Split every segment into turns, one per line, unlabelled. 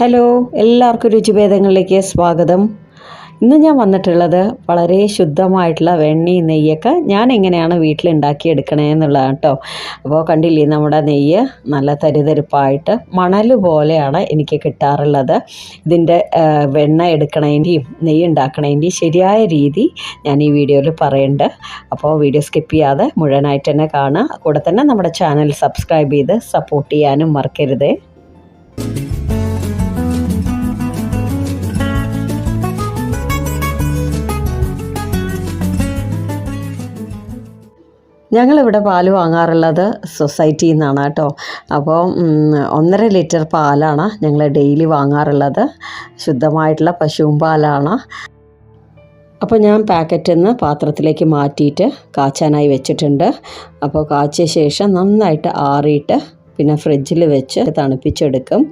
Hello എല്ലാവർക്കും രുചിഭേദങ്ങളിലേക്ക് സ്വാഗതം. ഇന്ന് ഞാൻ വന്നിട്ടുള്ളത് വളരെ ശുദ്ധമായിട്ടുള്ള വെണ്ണയും നെയ്യൊക്കെ ഞാൻ എങ്ങനെയാണ് വീട്ടിൽ ഉണ്ടാക്കിയെടുക്കണേ എന്നുള്ളതാണ് കേട്ടോ അപ്പോൾ കണ്ടില്ലേ നമ്മുടെ നെയ്യ് നല്ല തരിതരിപ്പായിട്ട് മണൽ പോലെയാണ് എനിക്ക് കിട്ടാറുള്ളത്. ഇതിന്റെ വെണ്ണ എടുക്കണേന്റെയും നെയ്യ് ഉണ്ടാക്കണേന്റെയും ശരിയായ രീതി ഞാൻ ഈ വീഡിയോയിൽ പറയുന്നുണ്ട് അപ്പോൾ വീഡിയോ സ്കിപ്പ് ചെയ്യാതെ മുഴുവനായിട്ട് തന്നെ കാണുക. കൂടെ തന്നെ നമ്മുടെ ചാനൽ സബ്സ്ക്രൈബ് ചെയ്ത് സപ്പോർട്ട് ചെയ്യാനും മറക്കരുതേ. ഞങ്ങളിവിടെ പാൽ വാങ്ങാറുള്ളത് സൊസൈറ്റിയിൽ നിന്നാണ് കേട്ടോ. അപ്പോൾ ഒന്നര ലിറ്റർ പാലാണ് ഞങ്ങൾ ഡെയിലി വാങ്ങാറുള്ളത്. ശുദ്ധമായിട്ടുള്ള പശുവും പാലാണ്. അപ്പോൾ ഞാൻ പാക്കറ്റിൽ നിന്ന് പാത്രത്തിലേക്ക് മാറ്റിയിട്ട് കാച്ചാനായി വെച്ചിട്ടുണ്ട്. അപ്പോൾ കാച്ചിയ ശേഷം നന്നായിട്ട് ആറിയിട്ട് പിന്നെ ഫ്രിഡ്ജിൽ വെച്ച് തണുപ്പിച്ചെടുക്കും.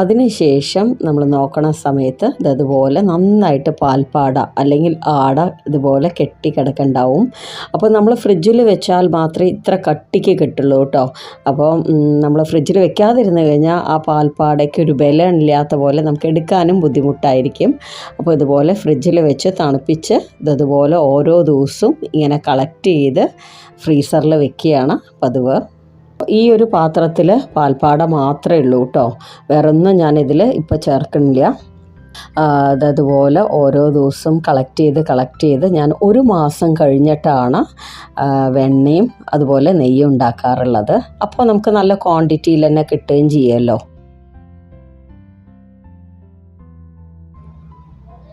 അതിനുശേഷം നമ്മൾ നോക്കണ സമയത്ത് ഇതുപോലെ നന്നായിട്ട് പാൽപ്പാട അല്ലെങ്കിൽ ആട ഇതുപോലെ കെട്ടി കിടക്കണ്ടാവും. അപ്പോൾ നമ്മൾ ഫ്രിഡ്ജിൽ വെച്ചാൽ മാത്രമേ ഇത്ര കട്ടിക്ക് കിട്ടുള്ളൂ കേട്ടോ. അപ്പോൾ നമ്മൾ ഫ്രിഡ്ജിൽ വെക്കാതിരുന്ന് കഴിഞ്ഞാൽ ആ പാൽപ്പാടയ്ക്ക് ഒരു ബല ഇല്ലാത്ത പോലെ നമുക്ക് എടുക്കാനും ബുദ്ധിമുട്ടായിരിക്കും. അപ്പോൾ ഇതുപോലെ ഫ്രിഡ്ജിൽ വെച്ച് തണുപ്പിച്ച് ഇതുപോലെ ഓരോ ദിവസവും ഇങ്ങനെ കളക്ട് ചെയ്ത് ഫ്രീസറിൽ വെക്കുകയാണ് പതിവ്. ഈ ഒരു പാത്രത്തിൽ പാൽപ്പാട മാത്രമേ ഉള്ളൂ കേട്ടോ. വേറൊന്നും ഞാനിതിൽ ഇപ്പോൾ ചേർക്കണില്ല അതുപോലെ ഓരോ ദിവസവും കളക്ട് ചെയ്ത് കളക്ട് ചെയ്ത് ഞാൻ ഒരു മാസം കഴിഞ്ഞിട്ടാണ് വെണ്ണയും അതുപോലെ നെയ്യും ഉണ്ടാക്കാറുള്ളത്. അപ്പോൾ നമുക്ക് നല്ല ക്വാണ്ടിറ്റിയിൽ തന്നെ കിട്ടുകയും ചെയ്യുമല്ലോ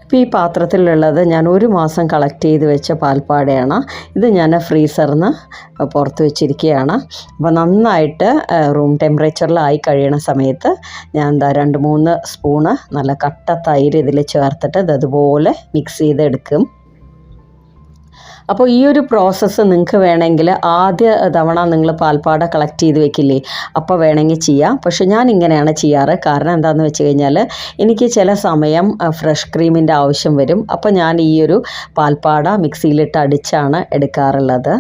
ഇപ്പോൾ ഈ പാത്രത്തിലുള്ളത് ഞാൻ ഒരു മാസം കളക്ട് ചെയ്ത് വെച്ച പാൽപ്പാടയാണ്. ഇത് ഞാൻ ഫ്രീസറിൽ നിന്ന് പുറത്ത് വെച്ചിരിക്കുകയാണ്. അപ്പോൾ നന്നായിട്ട് റൂം ടെമ്പറേച്ചറിലായി കഴിയണ സമയത്ത് ഞാൻ എന്താ രണ്ട് മൂന്ന് സ്പൂണ് നല്ല കട്ട തൈര് ഇതിൽ ചേർത്തിട്ട് ഇത് അതുപോലെ മിക്സ് ചെയ്തെടുക്കും. അപ്പോൾ ഈ ഒരു പ്രോസസ്സ് നിങ്ങൾക്ക് വേണമെങ്കിൽ ആദ്യ തവണ നിങ്ങൾ പാൽപ്പാട കളക്ട് ചെയ്ത് വെക്കില്ലേ? അപ്പോൾ വേണമെങ്കിൽ ചെയ്യാം. പക്ഷെ ഞാൻ ഇങ്ങനെയാണ് ചെയ്യാറ്. കാരണം എന്താണെന്ന് വെച്ച് കഴിഞ്ഞാൽ എനിക്ക് ചില സമയം ഫ്രഷ് ക്രീമിന്റെ ആവശ്യം വരും. അപ്പോൾ ഞാൻ ഈ ഒരു പാൽപ്പാട മിക്സിയിലിട്ട് അടിച്ചാണ് എടുക്കാറുള്ളത്.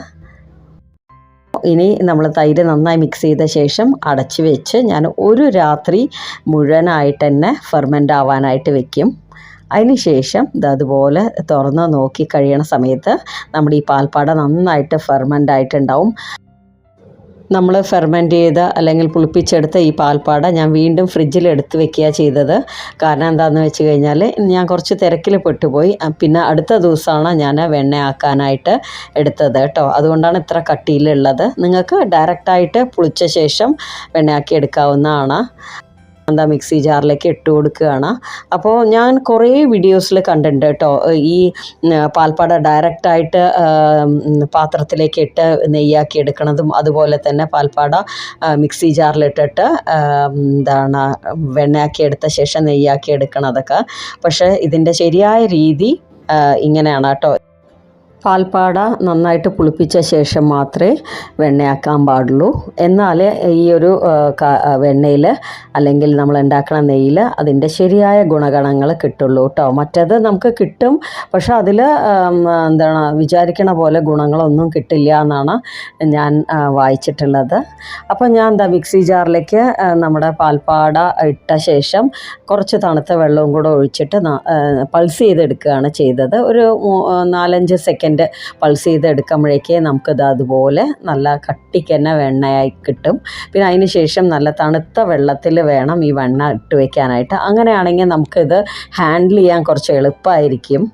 ഇനി നമ്മൾ തൈര് നന്നായി മിക്സ് ചെയ്ത ശേഷം അടച്ചു വെച്ച് ഞാൻ ഒരു രാത്രി മുഴുവനായിട്ട് തന്നെ ഫെർമെന്റ് ആവാനായിട്ട് വെക്കും. അതിന് ശേഷം ഇത് അതുപോലെ തുറന്ന് നോക്കി കഴിയണ സമയത്ത് നമ്മുടെ ഈ പാൽപ്പാട നന്നായിട്ട് ഫെർമെന്റ് ആയിട്ടുണ്ടാവും. നമ്മൾ ഫെർമെന്റ് ചെയ്ത അല്ലെങ്കിൽ പുളിപ്പിച്ചെടുത്ത ഈ പാൽപ്പാട ഞാൻ വീണ്ടും ഫ്രിഡ്ജിൽ എടുത്ത് വെക്കുക ചെയ്തത്. കാരണം എന്താണെന്ന് വെച്ച് കഴിഞ്ഞാൽ ഞാൻ കുറച്ച് തിരക്കിൽ പെട്ടുപോയി. പിന്നെ അടുത്ത ദിവസമാണ് ഞാൻ വെണ്ണയാക്കാനായിട്ട് എടുത്തത് കേട്ടോ. അതുകൊണ്ടാണ് ഇത്ര കട്ടിയിലുള്ളത്. നിങ്ങൾക്ക് ഡയറക്റ്റായിട്ട് പുളിച്ച ശേഷം വെണ്ണയാക്കി എടുക്കാവുന്നതാണ്. എന്താ മിക്സി ജാറിലേക്ക് ഇട്ട് കൊടുക്കുകയാണ്. അപ്പോൾ ഞാൻ കുറേ വീഡിയോസിൽ കണ്ടിട്ടുണ്ട് കേട്ടോ. ഈ പാൽപ്പാട ഡയറക്റ്റായിട്ട് പാത്രത്തിലേക്ക് ഇട്ട് നെയ്യാക്കി എടുക്കണതും അതുപോലെ തന്നെ പാൽപ്പാട മിക്സി ജാറിലിട്ടിട്ട് എന്താണ് വെണ്ണയാക്കി എടുത്ത ശേഷം നെയ്യാക്കി എടുക്കണതൊക്കെ. പക്ഷേ ഇതിന്റെ ശരിയായ രീതി ഇങ്ങനെയാണ് കേട്ടോ. പാൽപ്പാട നന്നായിട്ട് പുളിപ്പിച്ച ശേഷം മാത്രമേ വെണ്ണയാക്കാൻ പാടുള്ളൂ. എന്നാൽ ഈ ഒരു വെണ്ണയിൽ അല്ലെങ്കിൽ നമ്മൾ ഉണ്ടാക്കുന്ന നെയ്യിൽ അതിന്റെ ശരിയായ ഗുണഗണങ്ങൾ കിട്ടുള്ളൂ കേട്ടോ മറ്റേത് നമുക്ക് കിട്ടും പക്ഷെ അതിൽ എന്താണ് വിചാരിക്കണ പോലെ ഗുണങ്ങളൊന്നും കിട്ടില്ല എന്നാണ് ഞാൻ വായിച്ചിട്ടുള്ളത്. അപ്പോൾ ഞാൻ എന്താ മിക്സി ജാറിലേക്ക് നമ്മുടെ പാൽപ്പാട ഇട്ട ശേഷം കുറച്ച് തണുത്ത വെള്ളവും കൂടെ ഒഴിച്ചിട്ട് പൾസ് ചെയ്തെടുക്കുകയാണ് ചെയ്തത്. ഒരു നാലഞ്ച് സെക്കൻഡ് പൾസ് ചെയ്ത് എടുക്കുമ്പോഴേക്ക് നമുക്കത് അതുപോലെ നല്ല കട്ടിക്ക് തന്നെ വെണ്ണയായി കിട്ടും. പിന്നെ അതിന് ശേഷം നല്ല തണുത്ത വെള്ളത്തിൽ വേണം ഈ വെണ്ണ ഇട്ട് വയ്ക്കാനായിട്ട് അങ്ങനെയാണെങ്കിൽ നമുക്കിത് ഹാൻഡിൽ ചെയ്യാൻ കുറച്ച് എളുപ്പമായിരിക്കും.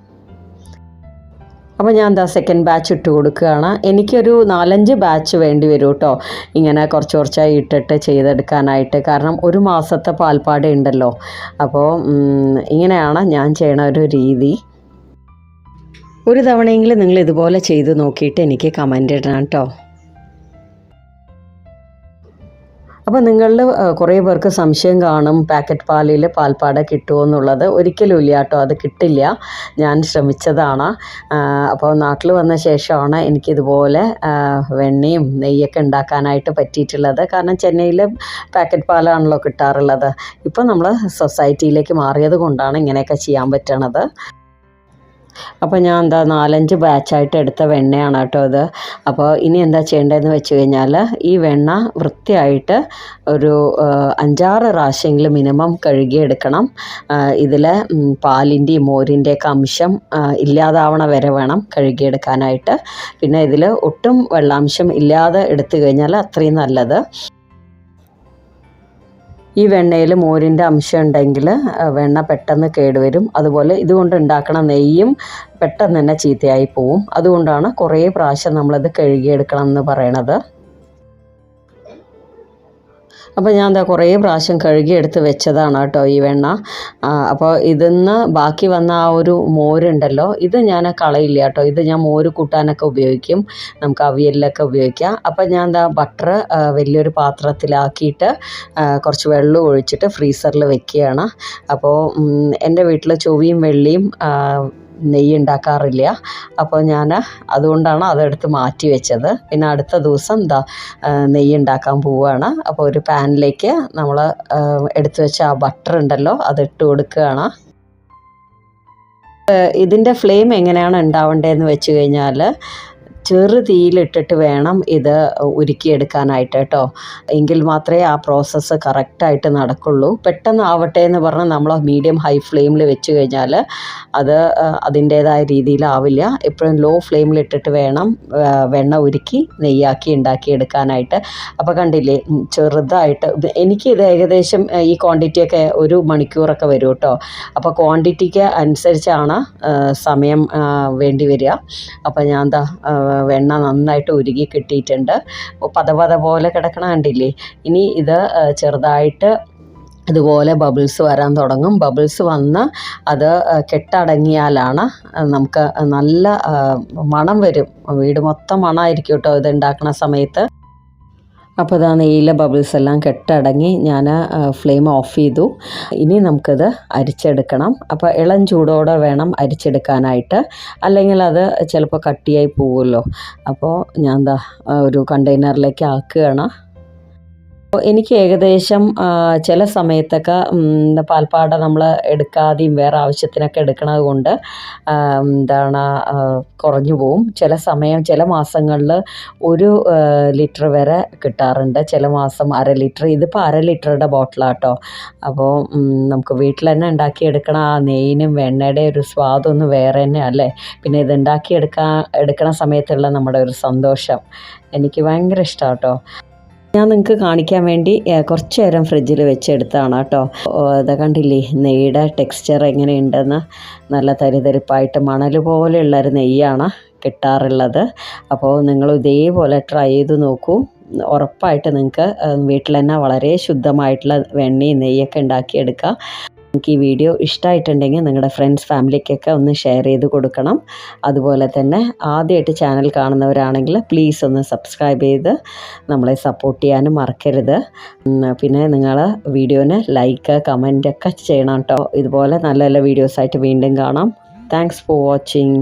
അപ്പോൾ ഞാൻ എന്താ സെക്കൻഡ് ബാച്ച് ഇട്ട് കൊടുക്കുകയാണ്. എനിക്കൊരു നാലഞ്ച് ബാച്ച് വേണ്ടി വരും കേട്ടോ. ഇങ്ങനെ കുറച്ച് കുറച്ചായി ഇട്ടിട്ട് ചെയ്തെടുക്കാനായിട്ട്. കാരണം ഒരു മാസത്തെ പാൽപ്പാട് ഉണ്ടല്ലോ. അപ്പോൾ ഇങ്ങനെയാണ് ഞാൻ ചെയ്യണ ഒരു രീതി. ഒരു തവണയെങ്കിലും നിങ്ങൾ ഇതുപോലെ ചെയ്ത് നോക്കിയിട്ട് എനിക്ക് കമന്റ് ഇടണം കേട്ടോ അപ്പോൾ നിങ്ങളിൽ കുറേ പേർക്ക് സംശയം കാണും പാക്കറ്റ് പാലിൽ പാൽപ്പാട കിട്ടുമോ എന്നുള്ളത്. ഒരിക്കലും ഇല്ല കേട്ടോ അത് കിട്ടില്ല. ഞാൻ ശ്രമിച്ചതാണ്. അപ്പോൾ നാട്ടിൽ വന്ന ശേഷമാണ് എനിക്കിതുപോലെ വെണ്ണയും നെയ്യൊക്കെ ഉണ്ടാക്കാനായിട്ട് പറ്റിയിട്ടുള്ളത്. കാരണം ചെന്നൈയിൽ പാക്കറ്റ് പാലാണല്ലോ കിട്ടാറുള്ളത്. ഇപ്പോൾ നമ്മൾ സൊസൈറ്റിയിലേക്ക് മാറിയത് കൊണ്ടാണ് ഇങ്ങനെയൊക്കെ ചെയ്യാൻ പറ്റണത്. അപ്പോൾ ഞാൻ എന്താ നാലഞ്ച് ബാച്ചായിട്ട് എടുത്ത വെണ്ണയാണ് കേട്ടോ ഇത്. അപ്പോൾ ഇനി എന്താ ചെയ്യേണ്ടതെന്ന് വെച്ച് കഴിഞ്ഞാൽ ഈ വെണ്ണ വൃത്തിയായിട്ട് ഒരു അഞ്ചാറ് പ്രാവശ്യമെങ്കിലും മിനിമം കഴുകിയെടുക്കണം. ഇതിൽ പാലിന്റെയും മോരിന്റെയൊക്കെ അംശം ഇല്ലാതാവണ വരെ വേണം കഴുകിയെടുക്കാനായിട്ട്. പിന്നെ ഇതിൽ ഒട്ടും വെള്ളാംശം ഇല്ലാതെ എടുത്തു കഴിഞ്ഞാൽ അത്രയും നല്ലത്. ഈ വെണ്ണയിൽ മോരിന്റെ അംശം ഉണ്ടെങ്കിൽ വെണ്ണ പെട്ടെന്ന് കേടുവരും. അതുപോലെ ഇതുകൊണ്ട് ഉണ്ടാക്കണ നെയ്യും പെട്ടെന്ന് തന്നെ ചീത്തയായി പോവും. അതുകൊണ്ടാണ് കുറേ പ്രാവശ്യം നമ്മളത് കഴുകിയെടുക്കണം എന്ന് പറയണത്. അപ്പോൾ ഞാൻ എന്താ കുറേ പ്രാവശ്യം കഴുകിയെടുത്ത് വെച്ചതാണ് കേട്ടോ ഈ വെണ്ണ. അപ്പോൾ ഇതിന്ന് ബാക്കി വന്ന ആ ഒരു മോരുണ്ടല്ലോ ഇത് ഞാൻ കളയില്ല കേട്ടോ. ഇത് ഞാൻ മോര് കൂട്ടാനൊക്കെ ഉപയോഗിക്കും. നമുക്ക് അവിയലിലൊക്കെ ഉപയോഗിക്കാം. അപ്പോൾ ഞാൻ എന്താ ബട്ടർ വലിയൊരു പാത്രത്തിലാക്കിയിട്ട് കുറച്ച് വെള്ളം ഒഴിച്ചിട്ട് ഫ്രീസറിൽ വെക്കുകയാണ്. അപ്പോൾ എന്റെ വീട്ടിൽ ചൊവ്വയും വെള്ളിയും നെയ്യ് ഉണ്ടാക്കാറില്ല അപ്പോൾ ഞാൻ അതുകൊണ്ടാണ് അതെടുത്ത് മാറ്റി വെച്ചത്. പിന്നെ അടുത്ത ദിവസം എന്താ നെയ്യ് ഉണ്ടാക്കാൻ പോവുകയാണ്. അപ്പോൾ ഒരു പാനിലേക്ക് നമ്മൾ എടുത്തു വെച്ച ആ ബട്ടർ ഉണ്ടല്ലോ അത് ഇട്ട് കൊടുക്കുകയാണ്. ഇതിന്റെ ഫ്ലെയിം എങ്ങനെയാണ് ഉണ്ടാവേണ്ടതെന്ന് വെച്ച് കഴിഞ്ഞാൽ ചെറു തീയിലിട്ടിട്ട് വേണം ഇത് ഉരുക്കിയെടുക്കാനായിട്ട് കേട്ടോ. എങ്കിൽ മാത്രമേ ആ പ്രോസസ്സ് കറക്റ്റായിട്ട് നടക്കുള്ളൂ. പെട്ടെന്ന് ആവട്ടെ എന്ന് പറഞ്ഞാൽ നമ്മൾ മീഡിയം ഹൈ ഫ്ലെയിമിൽ വെച്ച് കഴിഞ്ഞാൽ അത് അതിന്റേതായ രീതിയിലാവില്ല. എപ്പോഴും ലോ ഫ്ലെയിമിലിട്ടിട്ട് വേണം വെണ്ണ ഉരുക്കി നെയ്യാക്കി ഉണ്ടാക്കിയെടുക്കാനായിട്ട് അപ്പോൾ കണ്ടില്ലേ ചെറുതായിട്ട് എനിക്ക് ഇത് ഏകദേശം ഈ ക്വാണ്ടിറ്റിയൊക്കെ ഒരു മണിക്കൂറൊക്കെ വരും കേട്ടോ. അപ്പോൾ ക്വാണ്ടിറ്റിക്ക് അനുസരിച്ചാണ് സമയം വേണ്ടി വരിക. അപ്പോൾ ഞാൻ എന്താ വെണ്ണ നന്നായിട്ട് ഉരുകി കിട്ടിയിട്ടുണ്ട്. പത പത പോലെ കിടക്കണ കണ്ടില്ലേ? ഇനി ഇത് ചെറുതായിട്ട് ഇതുപോലെ ബബിൾസ് വരാൻ തുടങ്ങും. ബബിൾസ് വന്ന് അത് കെട്ടടങ്ങിയാലാണ് നമുക്ക് നല്ല മണം വരും. വീട് മൊത്തം മണമായിരിക്കും കേട്ടോ ഇത് ഉണ്ടാക്കുന്ന സമയത്ത്. അപ്പോൾ ഇതാ നെയ്യിലെ ബബിൾസ് എല്ലാം കെട്ടടങ്ങി ഞാൻ ഫ്ലെയിം ഓഫ് ചെയ്തു. ഇനി നമുക്കത് അരിച്ചെടുക്കണം. അപ്പോൾ ഇളം ചൂടോടെ വേണം അരിച്ചെടുക്കാനായിട്ട്. അല്ലെങ്കിൽ അത് ചിലപ്പോൾ കട്ടിയായി പോകുമല്ലോ അപ്പോൾ ഞാൻ എന്താ ഒരു കണ്ടെയ്നറിലേക്ക് ആക്കുകയാണ്. എനിക്ക് ഏകദേശം ചില സമയത്തൊക്കെ പാൽപ്പാട നമ്മൾ എടുക്കാതെയും വേറെ ആവശ്യത്തിനൊക്കെ എടുക്കണത് കൊണ്ട് എന്താണ് കുറഞ്ഞു പോവും. ചില സമയം ചില മാസങ്ങളിൽ ഒരു ലിറ്റർ വരെ കിട്ടാറുണ്ട്. ചില മാസം അര ലിറ്റർ. ഇതിപ്പോൾ അര ലിറ്ററുടെ ബോട്ടിലാട്ടോ. അപ്പോൾ നമുക്ക് വീട്ടിൽ തന്നെ ഉണ്ടാക്കിയെടുക്കണ ആ നെയ്യിനും വെണ്ണയുടെ ഒരു സ്വാദൊന്നും വേറെ തന്നെ അല്ലേ? പിന്നെ ഇത് ഉണ്ടാക്കിയെടുക്കാൻ എടുക്കണ സമയത്തുള്ള നമ്മുടെ ഒരു സന്തോഷം. എനിക്ക് ഭയങ്കര ഇഷ്ടമാണ് ഞാൻ നിങ്ങൾക്ക് കാണിക്കാൻ വേണ്ടി കുറച്ചു നേരം ഫ്രിഡ്ജിൽ വെച്ചെടുത്താണ് കേട്ടോ. അത് കണ്ടില്ലേ നെയ്യുടെ ടെക്സ്ചർ എങ്ങനെയുണ്ടെന്ന് നല്ല തരിതരിപ്പായിട്ട് മണൽ പോലെയുള്ളൊരു നെയ്യാണ് കിട്ടാറുള്ളത്. അപ്പോൾ നിങ്ങൾ ഇതേപോലെ ട്രൈ ചെയ്ത് നോക്കൂ. ഉറപ്പായിട്ട് നിങ്ങൾക്ക് വീട്ടിൽ തന്നെ വളരെ ശുദ്ധമായിട്ടുള്ള വെണ്ണയും നെയ്യൊക്കെ ഉണ്ടാക്കിയെടുക്കാം. നിങ്ങൾക്ക് ഈ വീഡിയോ ഇഷ്ടമായിട്ടുണ്ടെങ്കിൽ നിങ്ങളുടെ ഫ്രണ്ട്സ് ഫാമിലിക്കൊക്കെ ഒന്ന് ഷെയർ ചെയ്ത് കൊടുക്കണം. അതുപോലെ തന്നെ ആദ്യമായിട്ട് ചാനൽ കാണുന്നവരാണെങ്കിൽ പ്ലീസ് ഒന്ന് സബ്സ്ക്രൈബ് ചെയ്ത് നമ്മളെ സപ്പോർട്ട് ചെയ്യാനും മറക്കരുത്. പിന്നെ നിങ്ങൾ വീഡിയോന് ലൈക്ക് കമന്റ് ഒക്കെ ചെയ്യണം കേട്ടോ. ഇതുപോലെ നല്ല നല്ല വീഡിയോസായിട്ട് വീണ്ടും കാണാം. Thanks for watching